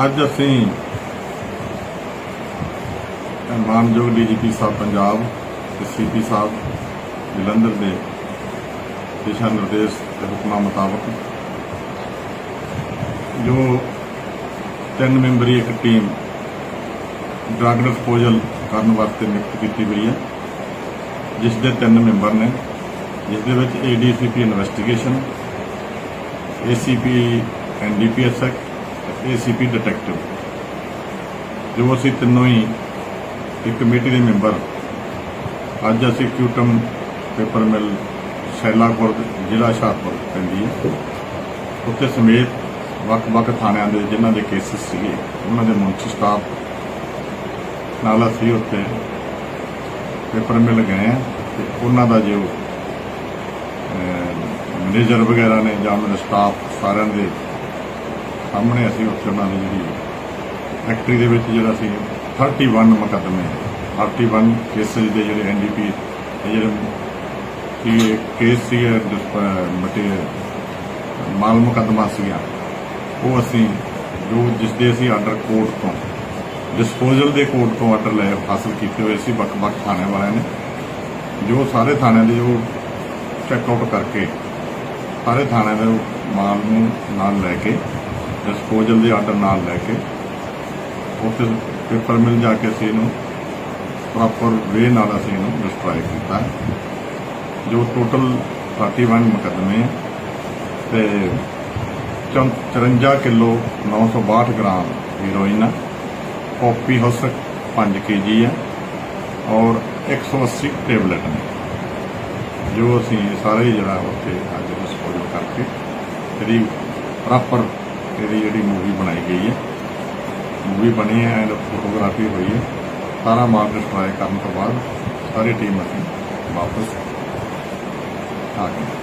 ਅੱਜ ਅਸੀਂ ਮਾਨਯੋਗ ਡੀਜੀਪੀ ਸਾਹਿਬ ਪੰਜਾਬ ਤੇ ਸੀਪੀ ਸਾਹਿਬ ਜਲੰਧਰ ਦੇ ਦਿਸ਼ਾ ਨਿਰਦੇਸ਼ ਤੇ ਹੁਕਮਾਂ ਮੁਤਾਬਕ ਜੋ ਤਿੰਨ ਮੈਂਬਰੀ ਇੱਕ ਟੀਮ ਡਰੱਗ ਡਿਸਪੋਜ਼ਲ ਕਰਨ ਵਾਸਤੇ ਨਿਯੁਕਤ ਕੀਤੀ ਗਈ ਹੈ, ਜਿਸ ਦੇ ਤਿੰਨ ਮੈਂਬਰ ਨੇ, ਜਿਸ ਦੇ ਵਿੱਚ ADCP investigation ACP NDPS act ACP detective ਜੋ ਅਸੀਂ ਤਿੰਨੋਂ ਹੀ ਇੱਕ ਕਮੇਟੀ ਦੇ ਮੈਂਬਰ। ਅੱਜ ਅਸੀਂ ਕਿਊਟਮ ਪੇਪਰ ਮਿਲ ਸ਼ੈਲਾਪੁਰ, ਜ਼ਿਲ੍ਹਾ ਹੁਸ਼ਿਆਰਪੁਰ ਪੈਂਦੀ ਹੈ। ਉੱਥੇ ਸਮੇਤ ਵੱਖ-ਵੱਖ ਥਾਣਿਆਂ ਦੇ ਜਿਨ੍ਹਾਂ ਦੇ ਕੇਸਿਸ ਸੀਗੇ, ਉਹਨਾਂ ਦੇ ਮੁਨਸ਼ੀ ਸਟਾਫ ਨਾਲ ਅਸੀਂ ਉੱਥੇ ਪੇਪਰ ਮਿਲ ਗਏ ਆ ਤੇ ਉਹਨਾਂ ਦਾ ਜੋ ਮੈਨੇਜਰ ਵਗੈਰਾ ਨੇ ਜਾਂ ਮੇਰਾ ਸਟਾਫ ਸਾਰਿਆਂ ਦੇ ਸਾਹਮਣੇ ਅਸੀਂ ਉੱਥੇ ਉਹਨਾਂ ਦੀ ਜਿਹੜੀ ਫੈਕਟਰੀ ਦੇ ਵਿੱਚ ਜਿਹੜਾ ਸੀ 31 ਮੁਕੱਦਮੇ 31 ਕੇਸਿਸ ਦੇ ਜਿਹੜੇ ਐਨਡੀਪੀ ਇਹ ਜਿਹੜੇ ਕੀ ਕੇਸ ਸੀ ਮਟੇ ਮਾਲ ਮੁਕੱਦਮਾ ਸੀਗਾ, ਉਹ ਅਸੀਂ ਜੋ ਜਿਸ ਦੇ ਅਸੀਂ ਆਰਡਰ ਕੋਰਟ ਤੋਂ ਡਿਸਪੋਜ਼ਲ ਦੇ ਕੋਰਟ ਤੋਂ ਆਰਡਰ ਲੈ ਹਾਸਲ ਕੀਤੇ ਹੋਏ ਸੀ, ਵੱਖ-ਵੱਖ ਥਾਣਿਆਂ ਵਾਲਿਆਂ ਨੇ। ਜੋ ਸਾਰੇ ਥਾਣਿਆਂ ਦੇ ਜੋ ਚੈੱਕ ਆਊਟ ਕਰਕੇ, ਸਾਰੇ ਥਾਣਿਆਂ ਦੇ ਮਾਲ ਨੂੰ ਨਾਲ ਲੈ ਕੇ ਡਿਸਪੋਜ਼ਲ ਦੇ ਆਰਡਰ ਨਾਲ ਲੈ ਕੇ ਉੱਥੇ ਪੇਪਰ ਮਿਲ ਜਾ ਕੇ ਅਸੀਂ ਇਹਨੂੰ ਪ੍ਰੋਪਰ ਵੇ ਨਾਲ ਅਸੀਂ ਇਹਨੂੰ ਡਿਸਟ੍ਰੋਏ ਕੀਤਾ। ਜੋ ਟੋਟਲ 31 ਮੁਕੱਦਮੇ ਹੈ ਤੇ ਚੌਂ- 54 ਕਿਲੋ 962 ਗ੍ਰਾਮ ਹੀਰੋਇਨ ਹੈ ਕਾਪੀ ਹਾਊਸ 5 ਕੇਜੀ ਹੈ ਔਰ 180 ਟੇਬਲੇਟ ਨੇ, ਜੋ ਅਸੀਂ ਸਾਰੇ ਹੀ ਜਿਹੜਾ ਉੱਥੇ ਅੱਜ ਡਿਸਪੋਜ਼ਲ ਕਰਕੇ ਜਿਹੜੀ ਪ੍ਰੋਪਰ मेरी जी मूवी बनाई गई है मूवी बनी है एंड फोटोग्राफी हुई है सारा मार्ग ट्राई करने के बाद सारी टीम अभी वापस आ गई